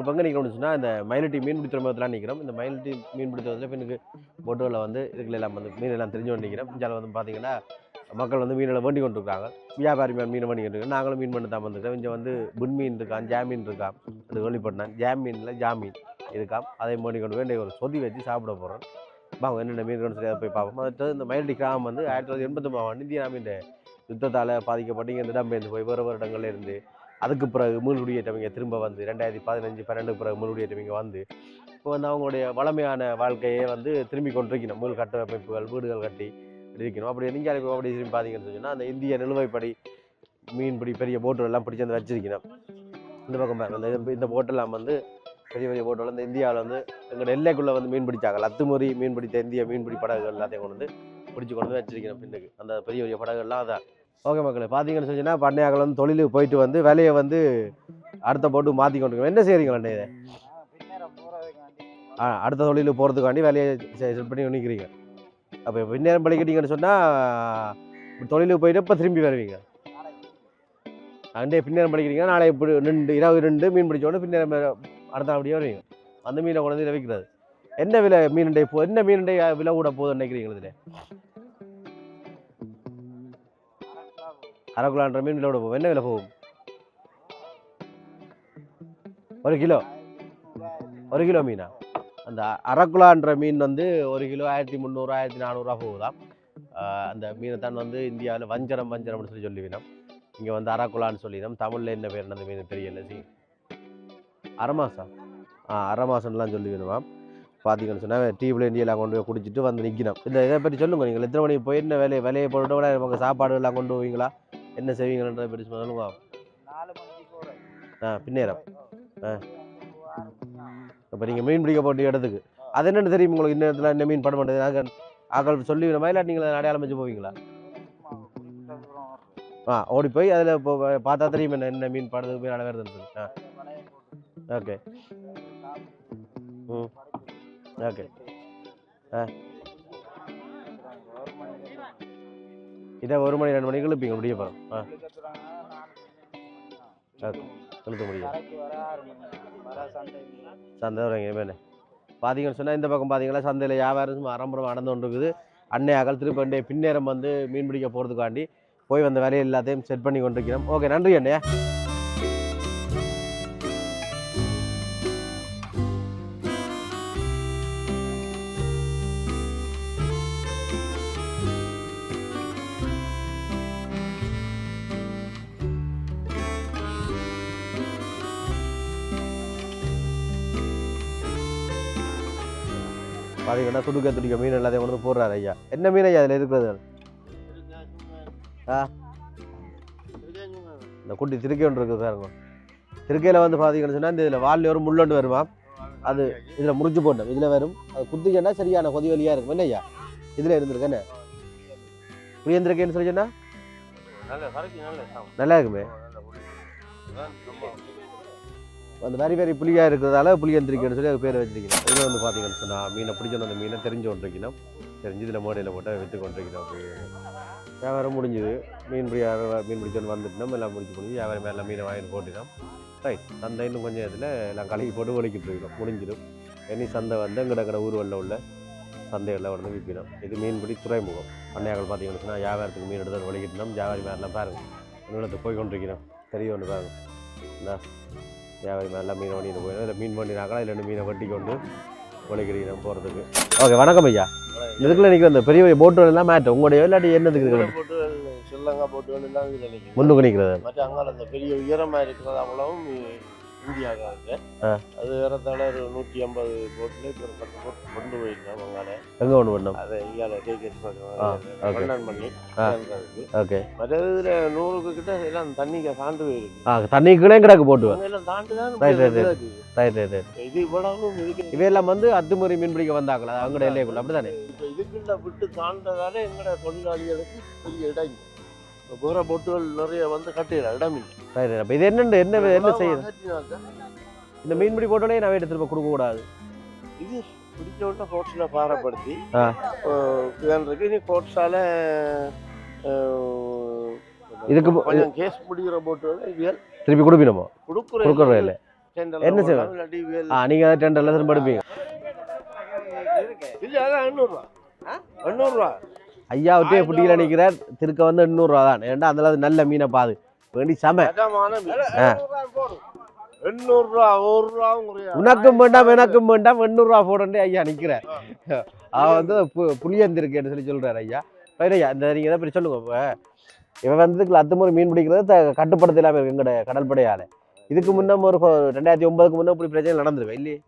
நாங்கள் பங்கு நிற்கிறோம்னு சொன்னால் இந்த மயிலட்டி மீன்பிடி துறைமுகத்தில் நிற்கிறோம். இந்த மயிலட்டி மீன்பிடி துறைமுகத்தில் எனக்கு போட்டுகளில் வந்து இதுக்குள்ள எல்லாம் வந்து மீன் எல்லாம் தெரிஞ்சு கொண்டு நிற்கிறோம். இந்தியாவில் வந்து பார்த்தீங்கன்னா மக்கள் வந்து மீனில் வேண்டி கொண்டு இருக்காங்க வியாபாரி மீன் மீன் வண்டி கொண்டு நாங்களும் மீன் பண்ணி தான் வந்துருக்கோம் இங்கே வந்து புன் மீன் இருக்கான் ஜாமீன் இருக்கான் அது வெளிப்பட்டினான் ஜாம் மீனில் ஜாமீன் இருக்கான் அதை பண்ணி கொண்டு போய் ஒரு சொதி வச்சு சாப்பிட போகிறோம் வாங்க என்னென்ன மீன் சொல்லி போய் பார்ப்போம். அடுத்தது இந்த மயிலட்டி கிராமம் வந்து ஆயிரத்தி தொள்ளாயிரத்தி எண்பத்தொம்பது ஆண்டு இந்திய நாமின் யுத்தத்தால் பாதிக்கப்பட்டு இங்கே இடம்பெயர்ந்து போய் வேறு வருடங்கள்ல இருந்து அதுக்கு பிறகு மீள்குடியேற்றம் திரும்ப வந்து ரெண்டாயிரத்தி பதினஞ்சு பன்னெண்டுக்கு பிறகு மீள்குடியேற்றம் வந்து இப்போ வந்து அவங்களுடைய வளமையான வாழ்க்கையை வந்து திரும்பி கொண்டிருக்கணும். மீள் கட்டமைப்புகள் வீடுகள் கட்டி இருக்கணும். அப்படி நீங்கள் இப்போ அப்படி திரும்பி பார்த்தீங்கன்னு சொன்னால் அந்த இந்திய நிலுவைப்படி மீன்பிடி பெரிய போட்டுகள் எல்லாம் பிடிச்சி வந்து வச்சிருக்கணும். இந்த பக்கம் பாருங்க. இந்த இந்த- இந்த போட்டெல்லாம் வந்து பெரிய பெரிய போட்டுகள் இந்த இந்தியாவில் வந்து எங்கள் எல்லைக்குள்ளே வந்து மீன் பிடிச்சாங்க. அத்துமுறி மீன் பிடித்த இந்திய மீன்பிடி படகுகள் எல்லாத்தையும் கொண்டு வந்து பிடிச்சி கொண்டு வந்து வச்சிருக்கணும். பின்னுக்கு அந்த பெரிய பெரிய படகுகள்லாம் அதை ஓகே மக்களே பார்த்தீங்கன்னு சொன்னால் பண்ணையாக்கள் தொழிலுக்கு போயிட்டு வந்து விலையை வந்து அடுத்த போட்டு மாற்றி கொண்டு என்ன செய்கிறீங்களே இதை? ஆ அடுத்த தொழிலுக்கு போகிறதுக்காண்டி வேலையை செட் பண்ணி நிற்கிறீங்க அப்போ பின்னேரம் படிக்கிட்டீங்கன்னு சொன்னால் தொழிலுக்கு போயிட்டு இப்போ திரும்பி வருவீங்க. அண்டே பின்னேரம் படிக்கிறீங்க நாளை இப்படி ரெண்டு இரவு ரெண்டு மீன் பிடிச்சோடனே பின்னேரம் அடுத்த அப்படியே வருவீங்க. அந்த மீனை கொண்டு வந்து விற்கிறது என்ன விலை மீனுடைய போ என்ன மீனுடைய விலை கூட போகுதுன்னு நினைக்கிறீங்க இதில்? அரை கிலோன்ற மீன் விலை போகும். என்ன விலை போகும்? ஒரு கிலோ? ஒரு கிலோ மீனா? அந்த அரக்குலான்ற மீன் வந்து ஒரு கிலோ ஆயிரத்தி முந்நூறு ஆயிரத்தி நானூறுரூவா போகுதாம். ஆஹ் அந்த மீனை தான் வந்து இந்தியாவில் வஞ்சரம் வஞ்சரம்னு சொல்லி சொல்லிவினோம். இங்கே வந்து அரக்குலான்னு சொல்லினோம். தமிழில் என்ன பேர் அந்த மீன் தெரியல. சி. அரமாசா ஆ அரமாசம்லாம் சொல்லி வேணுமாம் பார்த்தீங்கன்னு சொன்னால் டீவில் இந்தியெல்லாம் கொண்டு போய் குடிச்சிட்டு வந்து நிற்கணும் இந்த இதை பற்றி சொல்லுங்க நீங்கள் எத்தனை மணிக்கு போய் என்ன வேலையை வேலையை போட்டு கூட நமக்கு சாப்பாடு எல்லாம் கொண்டு போவீங்களா? என்ன செய்வீங்கன்றதை பற்றி சொல்லுங்க ஆ பின்னேரம். இப்போ நீங்கள் மீன் பிடிக்க போட்ட இடத்துக்கு. அது என்னன்னு தெரியும் உங்களுக்கு இந்த இடத்துல என்ன மீன் பட மாட்டேது நாங்கள் ஆக்கள் சொல்லி வேணுமா இல்லை நீங்கள் அடையாளம் வச்சு போவீங்களா? ஆ ஓடி போய் அதில் இப்போ பார்த்தா தெரியும் என்ன என்ன மீன் படுறது மீன் அடை வருதுன்னு சொல்லி? ஆ. ஓகே. ம். ஓகே. ஆ. இதை ஒரு மணி ரெண்டு மணிக்கு இப்போ முடிய போகிறோம் ஆ. ஓகே முடியும். சந்தை வரீங்க மேலே. பார்த்தீங்கன்னு சொன்னால் இந்த பக்கம் பார்த்தீங்கன்னா சந்தையில் வியாபாரம் ஆரம்பரம் நடந்து கொண்டு இருக்குது அன்னையாக்கள் திருப்பி அண்டே பின்னேரம் வந்து மீன் பிடிக்க போகிறதுக்காண்டி போய் வந்த வேலையை எல்லாத்தையும் செட் பண்ணி கொண்டிருக்கிறோம். ஓகே நன்றி அண்ணையா பார்த்தீங்கன்னா துடுக்க துடிக்க மீன் எல்லாத்தையும் கொண்டு வந்து போடுறாரு ஐயா. என்ன மீன் ஐயா அதில் இருக்கிறது? ஆ? இந்த குட்டி திருக்கை ஒன்று இருக்குது பாருங்க. திருக்கையில் வந்து பார்த்தீங்கன்னு சொன்னால் இந்த இதில் வாலில் ஒரு முள்ளொண்டு வருமா? அது இதில் முறிஞ்சு போட்டோம் இதில் வரும். அது குத்திக்கன்னா சரியான கொதி வலியாக இருக்கும். என்ன ஐயா? இதில் இருந்திருக்கு என்ன? புளியந்திருக்கேன்னு சொல்லி சொன்னா? நல்லா இருக்குமே. அந்த வெரி வெரி புளியாக இருக்கிறதால புளியந்திரிக்கன்னு சொல்லி அது பேர் வச்சிருக்கணும் இது வந்து பார்த்தீங்கன்னு சொன்னால் மீனை பிடிச்சோன்னு அந்த மீனை தெரிஞ்சு கொண்டிருக்கணும். தெரிஞ்சு இதில் மோடையில் போட்டால் விற்று கொண்டிருக்கணும் அப்படி. வியாபாரம் முடிஞ்சுது. மீன் பிடி மீன் பிடிச்சோன்னு வந்துட்டோம் எல்லாம் முடிச்சு முடிஞ்சு வியாபாரம் எல்லாம் மீனை வாங்கிட்டு போட்டுட்டோம். ரைட் சந்தை இன்னும் கொஞ்சம் இதில் எல்லாம் கழுகி போட்டு ஒழிக்கிட்டு இருக்கணும் முடிஞ்சிடும். இனி சந்தை வந்து எங்கட கடை ஊர்வலில் உள்ள சந்தைகளில் வந்து விற்கணும் இது மீன்பிடி துறைமுகம். பண்ணையாக்கள் பார்த்தீங்கன்னு சொன்னால் வியாபாரத்துக்கு மீன் எடுத்து ஒழிக்கிட்டோம் வியாபாரி மேலாம் பாருங்க. நிலத்துக்கு போய் கொண்டிருக்கிறோம். தெரிய ஒன்று பாருங்க. இந்த. வியாபாரி மேலாம் மீனை வண்டிட்டு போயிடும் இல்லை மீன் வண்டினாங்களா இல்லை மீனை வெட்டி கொண்டு ஒழிக்கிறோம் போகிறதுக்கு ஓகே வணக்கம் ஐயா. இதுக்குள்ள நிற்கிற இந்த பெரிய பெரிய போட்டு எல்லாம் மேட்டும். உங்களுடைய இல்லாட்டி என்னதுக்கு இருக்கு போட்டு ஸ்ரீலங்கா போட்டு எல்லாம் இதுல. முன்னுக்கு நிற்கிறது மற்ற அங்கால அந்த பெரிய உயரமா இருக்கிறது அவ்வளவும் இந்தியாவுக்கு ஆ. அது ஏறத்தாழ ஒரு நூற்றி ஐம்பது போட்டுல இப்போ ஒரு பத்து போட்டு கொண்டு போயிருந்தோம் அங்கால எங்கே ஒன்று பண்ணோம் அதை டேக்கெட் ஆ, okay. பண்ணி. ஓகே. மற்றது இதுல நூறுக்கு கிட்ட எல்லாம் தண்ணிக்கு சாண்டு போயிருக்கு. ஆ தண்ணிக்குள்ளே கிடக்கு போட்டு? அங்க எல்லாம் தாண்டி தான் right, right. இருக்குது. ரைட் ரைட் ரைட் இது இவ்வளவும் இதுக்கு இவையெல்லாம் வந்து அத்துமுறை மீன் பிடிக்க வந்தாங்களா அவங்களோட எல்லைக்குள்ள அப்படிதானே? இப்போ இதுக்குள்ள விட்டு தாண்டதால எங்கட தொழிலாளிகளுக்கு பெரிய இடம் போகிற போட்டுகள் நிறைய வந்து கட்டிட இடம் இல்லை. அப்போ இது என்னண்டு என்ன என்ன செய்யுது? இந்த மீன்பிடி போட்டோடனே நான் எடுத்து திரும்ப கொடுக்க கூடாது இது பிடிச்ச உடனே கோட்ஸில் பாரப்படுத்தி இருக்கு இனி கோட்ஸால இதுக்கு கொஞ்சம் கேஸ் முடிகிற போட்டுகள் இவியல் திருப்பி கொடுப்பினோமோ கொடுக்குற கொடுக்குற இல்லை. என்ன செய்வ? போடலாம், இல்லாட்டி வேல் ஆ நீங்கள் அதை டெண்டரில் திரும்ப எடுப்பீங்க. இல்ல அதான் எண்ணூறுரூவா எண்ணூறுரூவா ஐயா விட்டே புட்டியில் நிற்கிறார் திருக்க வந்து எண்ணூறுரூவா தான். ஏன்டா அளவுக்கு நல்ல மீனை பாது. வேண்டி சம. உனக்கும் வேண்டாம் எனக்கும் வேண்டாம். எண்ணூறுரூவா போடண்டே ஐயா நிற்கிறேன் அவன் வந்து பு- புளியந்திருக்கேன்னு சொல்லி சொல்கிறார் ஐயா. ஐயா இந்த நீங்கள் எதாவது சொல்லுங்க இப்போ. இவன் வந்து அத்துமுறை மீன் பிடிக்கிறது கட்டுப்படுத்த இல்லாமல் இருக்கு எங்களோட கடற்படையால் இதுக்கு முன்னே ஒரு ரெண்டாயிரத்தி ஒன்பதுக்கு முன்னே இப்படி பிரச்சனை நடந்துருவேன் இல்லையே?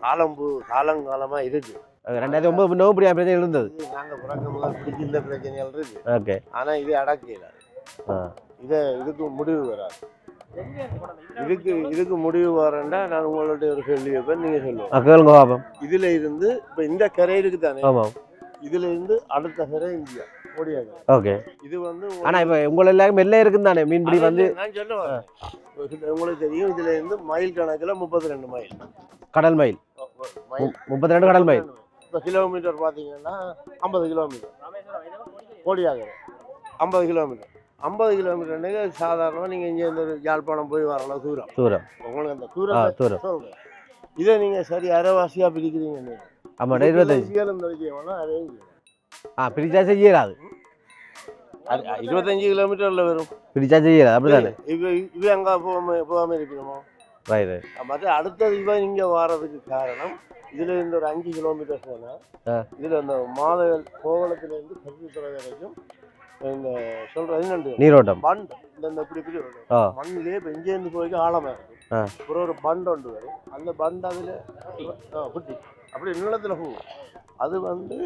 காலம்பு காலங்காலமா இருக்கு. அது ரெண்டாயிரத்தி ஒன்பது இப்படி பிரச்சனை இருந்தது இது நாங்க பிறக்க முதல் பிடிச்சி இந்த பிரச்சனைகள் இருக்கு. ஓகே. ஆனா இது அடக்கல இத இதுக்கு முடிவு வராது. இதுக்கு இதுக்கு முடிவு வரேன்டா நான் உங்களுடைய ஒரு கேள்வி வைப்பேன் நீங்க சொல்லுவோம் கேளுங்க பாப்போம் இதுல இருந்து இப்ப இந்த கரை இருக்கு தானே? ஆமாம் இதுல இருந்து அடுத்த கரை இந்தியா ஓகே. இது வந்து ஆனால் இப்போ உங்களை எல்லாரும் மெல்ல இருக்குன்னு தானே? மீன்பிடி வந்து நான் சொல்லுவேன் உங்களுக்கு தெரியும் இதுல இருந்து மைல் கணக்குல முப்பத்தி ரெண்டு மைல் கடல் மைல் முப்பத்தி ரெண்டு கடல் மைல் இப்போ கிலோமீட்டர் பார்த்தீங்கன்னா ஐம்பது கிலோமீட்டர். கோடியாகரை. ஐம்பது கிலோமீட்டர். ஐம்பது கிலோமீட்டர்னாக்க சாதாரணமாக நீங்கள் இங்கே இந்த யாழ்ப்பாணம் போய் வரலாம் தூரம். தூரம். உங்களுக்கு அந்த தூரம் தூரம். சொல்கிறேன் இதை நீங்கள் சரி அரைவாசியாக பிரிக்கிறீங்க ஆமாம் இருபத்தஞ்சு. ஆ பிரிச்சா செய்யறாது. இருபத்தஞ்சு கிலோமீட்டரில் வரும். பிரிச்சா செய்யறாது அப்படிதானே? இவ இவ அங்கே போகாம போகாமல் இருக்கணுமோ ரைட் ரைட் மற்ற அடுத்தது இவ இங்கே வாரதுக்கு காரணம் இதுல இருந்து ஒரு அஞ்சு கிலோமீட்டர் போனால் ஆ. இதுல அந்த மாதவல் கோவளத்துலேருந்து கல்வித்துறை வரைக்கும் இந்த சொல்றது என்னண்டு? நீரோட்டம். பண்ட் இந்த இந்த இப்படி இப்படி வரும். மண்ணிலே இப்போ இங்கேருந்து போய் ஆழமாக இருக்கும். அப்புறம் ஒரு பண்ட் ஒன்று வரும். அந்த பண்ட் அதில் குட்டி. அப்படி நீளத்தில் போகும் அது வந்து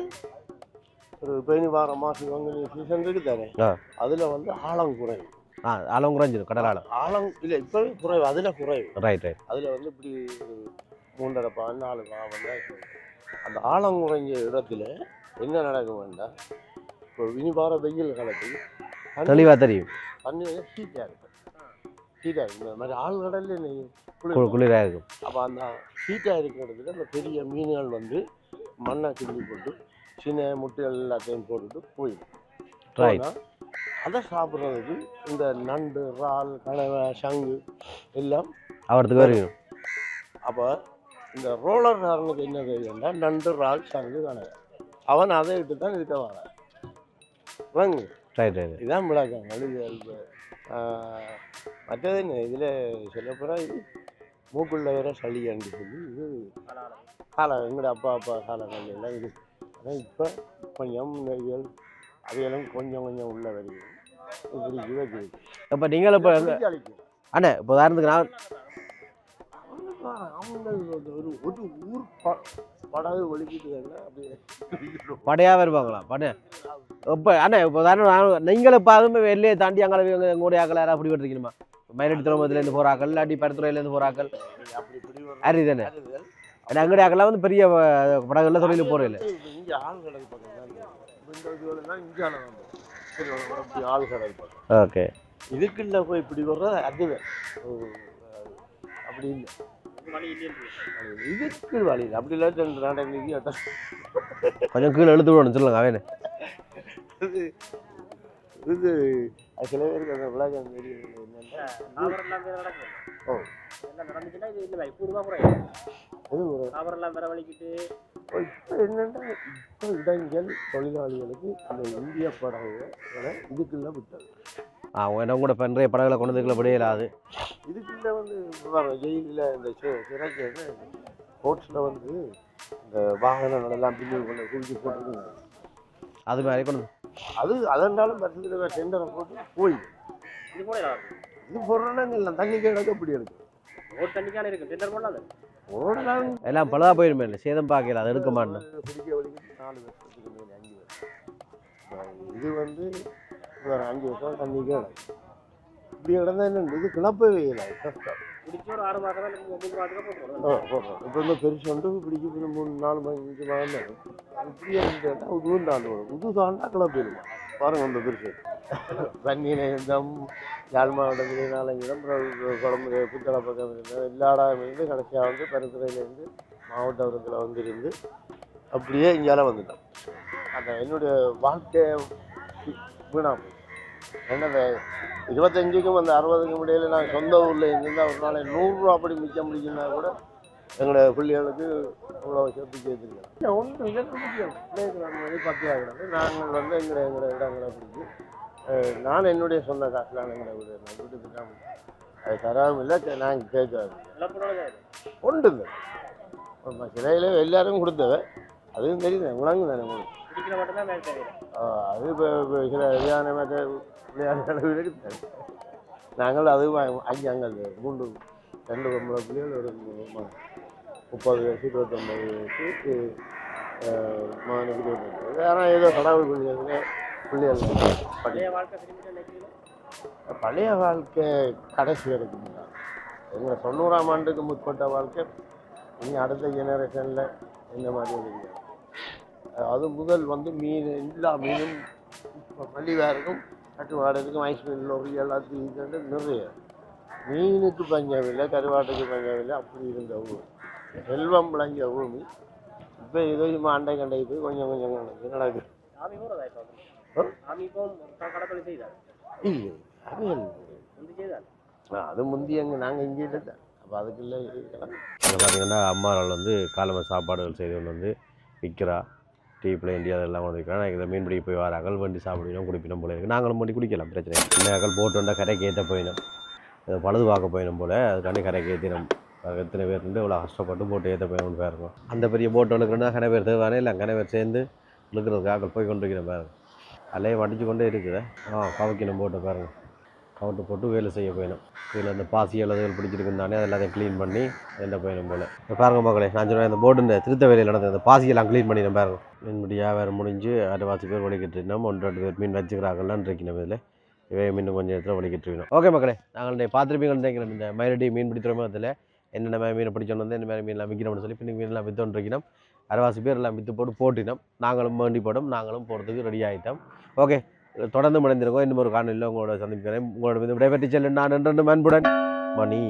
ஒரு பெனி வாரம் மாதம் வாங்க சீசன் இருக்கு தானே. அதில் வந்து ஆழம் குறைவு ஆ ஆழம் குறைஞ்சிரும் கடல் ஆழம் ஆழம் இல்லை இப்போவே குறைவு அதில் குறைவு. ரைட் ரைட் அதில் வந்து இப்படி மூன்றரை பா நாலு பா வந்தா அந்த ஆழம் குறைஞ்ச இடத்துல என்ன நடக்கும் வேண்டாம் இப்போ வினிபார வெயில் தண்ணி தெளிவாக தெரியும். தண்ணி ஹீட்டாக இருக்கும். ஹீட்டாக இருக்கும். இந்த மாதிரி ஆள் கடல்ல கு- குளிரா இருக்கும். அப்போ அந்த ஹீட்டாக இருக்கிற இடத்துல அந்த பெரிய மீன்கள் வந்து மண்ணை கிள்ளி போட்டு சின்ன முட்டைகள் எல்லாத்தையும் போட்டுட்டு போயிடும். ரைட் போனா, அதை சாப்பிட்றதுக்கு இந்த நண்டு இறால் கனவை சங்கு எல்லாம் அவரத்துக்கு வரையும். அப்போ இந்த ரோலர் காரனுக்கு என்ன தெரியும்னா நண்டு இறால் சங்கு கனவை. அவன் அதை இட்டு தான் இருக்க வரான். வாங்க. ரைட் ரைட் இதான் விளக்கம். அழுகல் மற்றது என்ன? இதில் சொல்லப்போனால் இது மூக்குள்ள வேற சளியாண்டு சொல்லி இது காலம் எங்கட அப்பா அப்பா காலங்கள் எல்லாம் இது ஆனால் இப்போ கொஞ்சம் நெய்யல் அவையெல்லாம் கொஞ்சம் கொஞ்சம் உள்ள வருது. இப்படி இவருக்கு இப்போ நீங்கள் அண்ணே இப்போ உதாரணத்துக்கு நான் படையாக வருவாங்களா படை இப்போ அண்ணே இப்போ உதாரணம் நான் நீங்களும் இப்போ அதுவுமே வெளியே தாண்டி அங்கே எங்களுடைய ஆக்கள் யாராவது அப்படி விட்டுருக்கணுமா மயிலடி துறைமுகத்துலேருந்து போகிறாக்கள் இல்லாட்டி பருத்துறையிலேருந்து போகிறாக்கள் அப்படி இப்படி ஒரு அரி தானே? அறிதல். ஏன்னா எங்களுடைய ஆக்கெல்லாம் வந்து பெரிய படகுல தொழில் போகிறோம் இல்லை ஓகே. இதுக்குள்ள போய் இப்படி வர்றது அதுவே. அப்படி இல்லை இதுக்கு வழி இல்லை. அப்படி இல்லை ரெண்டு நாடகம் கொஞ்சம் கீழே இழுத்து விடணும் சொல்லுங்க அவனே இது சில பேருக்கு அந்த விளக்கம் தெரியும் என்னன்னா ஓ இது ஒரு இப்போ என்னன்னா இப்போ இடங்கள் தொழிலாளிகளுக்கு அந்த இந்திய படகுகளை இதுக்குள்ள விட்டது. என்ன கூட இப்போ நிறைய படகுல கொண்டு வந்து விடையிலாது இதுக்குள்ள வந்து ஜெயிலில் இந்த சிறைக்கு கோர்ட்ஸில் வந்து இந்த வாகனங்கள் எல்லாம் பில்லு கொண்டு குடிச்சு போட்டுருக்குங்க அது மாதிரி கொண்டு வந்து- அது அதனாலும் பரிசுத்தில் டெண்டரை போட்டு போய். இது போடுறோன்னா இல்லை தண்ணி கிடக்க இப்படி எடுக்கும். ஓடலாம் எல்லாம் பழுதா போயிருமே இல்லை. சேதம் பார்க்கல அது எடுக்க மாட்டேன் இது வந்து ஒரு அஞ்சு வருஷம் தண்ணி கிடக்கும் இப்படி கிடந்தா என்ன இது கிளப்பவே இல்லை. கஷ்டம். இப்போ இந்த பெருசு வந்து பிடிக்க மூணு நாலு மணி அஞ்சு மணி நேரம் இப்படியே உதுவும் தாண்டு வரும். உது தாண்டா கிளப்பிடுமா? பாருங்க இந்த பெருசு வன்னியில இருந்தோம் யாழ் மாவட்டத்திலே நாலஞ்சு குழம்பு புத்தளை பக்கம் இருந்தோம் கடைசியாக வந்து பருத்துறையிலேருந்து மாவட்டத்தில் வந்துருந்து அப்படியே இங்கேயால வந்துட்டோம். அந்த என்னுடைய வாழ்க்கை வீணா போய் என்னது இருபத்தஞ்சுக்கும் அந்த அறுபதுக்கும் இடையில நான் சொந்த ஊரில் இருந்திருந்தா ஒரு நாளை நூறுரூவா அப்படி மிச்சம் முடிக்குன்னா கூட எங்களோட பிள்ளைகளுக்கு இவ்வளோ சேர்த்து சேர்த்துருக்கோம் ஒன்றும் இதற்கு முக்கியம் பிள்ளைகள் பத்தியாக கிடந்து நாங்கள் வந்து எங்களை எங்களை இடங்களை பிடிச்சி நான் என்னுடைய சொந்த காசுலாம் எங்களை விட நான் வீட்டுக்கு தான் அது தராமல் இல்லை நாங்கள் கேட்காது ஒன்று இல்லை. சிலையில் எல்லாரும் கொடுத்தவ அதுவும் தெரியுது உலகம் தானே உங்களுக்கு. அது இப்போ சில விளையாட மற்ற விளையாட இருக்கு நாங்கள் அது அஞ்சு அங்கள் மூன்று ரெண்டு பொம்பளை பிள்ளைகள் ஒரு முப்பது வயசு இருபத்தொம்பது வயசு மகனுக்கு இருபத்தஞ்சு ஆனால் ஏதோ கடவுள் பிள்ளைகள் பிள்ளைகள் படி பழைய வாழ்க்கை கடைசி வரைக்கும் தான். எங்களை தொண்ணூறாம் ஆண்டுக்கு முற்பட்ட வாழ்க்கை. இனி அடுத்த ஜெனரேஷனில் இந்த மாதிரி தெரியாது அது முதல் வந்து மீன் எல்லா மீனும் இப்போ மல்லிகா இருக்கும் கட்டுவாடத்துக்கும் ஐஸ் மீன் லொரி எல்லாத்தையும் நிறைய. மீனுக்கு பஞ்சம் இல்லை கருவாட்டுக்கு பஞ்சம் இல்லை அப்படி இருந்த ஊர். செல்வம் விளைஞ்ச பூமி. இப்போ ஏதோ சும்மா அண்டை கண்டை போய் கொஞ்சம் கொஞ்சம் நடக்குது இல்லை அது இல்லை. முந்தி எங்க நாங்கள் இங்கே இல்லை தான் அப்போ அதுக்குள்ளே இருக்கலாம். இங்கே பார்த்தீங்கன்னா அம்மாரால் வந்து காலமை சாப்பாடுகள் செய்து கொண்டு வந்து விற்கிறா. டீ பிளேண்டி அதெல்லாம் வந்து விற்கிறா இதை மீன்பிடி போய் வராங்கள் வண்டி சாப்பிடணும் குடிப்பினோம் போல இருக்குது நாங்களும் வண்டி குடிக்கலாம் பிரச்சனை இல்லை. இன்னும் போட்டு வந்தால் கரைக்கு ஏற்ற போயிடும். அதை பழுது பார்க்க போயிடும் போல் அதுக்காண்டி கரைக்கு ஏற்றினோம் எத்தனை பேர் இருந்து இவ்வளோ கஷ்டப்பட்டு போட்டு ஏற்ற போயிடும் பாருங்க அந்த பெரிய போட்டு இழுக்கிறோன்னா கனை பேர் தேவானே இல்லை கனை பேர் சேர்ந்து இழுக்கிறதுக்காக போய் கொண்டு இருக்கிற பாருங்க அலையை வடிச்சு கொண்டே இருக்குது ஆ கவக்கணும் போட்டு பாருங்க கவுட்டு போட்டு வேலை செய்ய போயிடும் இதில் அந்த பாசி எழுதுகள் பிடிச்சிருக்குன்னு தானே அது எல்லாத்தையும் க்ளீன் பண்ணி எந்த போயிடும் போல் இப்போ பாருங்க மக்களே நான் சொன்னேன் இந்த போட்டு இந்த திருத்த வேலையில் நடந்த இந்த பாசியெல்லாம் க்ளீன் பண்ணிடும் பாருங்க மீன்பிடியா வேறு முடிஞ்சு அரைவாசி பேர் வலிக்கிட்டு இருந்தோம் ஒன்று ரெண்டு பேர் மீன் வச்சுக்கிறாங்களான்னு இருக்கணும் இதில் இவை மீன் கொஞ்சம் இடத்துல வலிக்கிட்டு இருக்கணும் ஓகே மக்களே நாங்கள் பார்த்துருப்பீங்கன்னு நினைக்கிறேன் இந்த மயிலடி மீன் பிடித்துறோமோ அதில் என்னென்ன மாதிரி மீனை பிடிச்சோன்னு வந்து என்ன மாதிரி மீன்லாம் விற்கிறோம்னு சொல்லி பின்னுக்கு மீன்லாம் வித்தோன்னு இருக்கணும் அரைவாசி பேர் எல்லாம் விற்று போட்டு போட்டினோம் நாங்களும் வேண்டி போட்டோம் நாங்களும் போகிறதுக்கு ரெடி ஆகிட்டோம் ஓகே தொடர்ந்து முடிந்திருக்கோம் இன்னும் ஒரு காணொலியில் உங்களோட சந்திக்கிறேன் உங்களோட விடைபெற்று செல்லும் நான் என்று அன்புடன் மணி.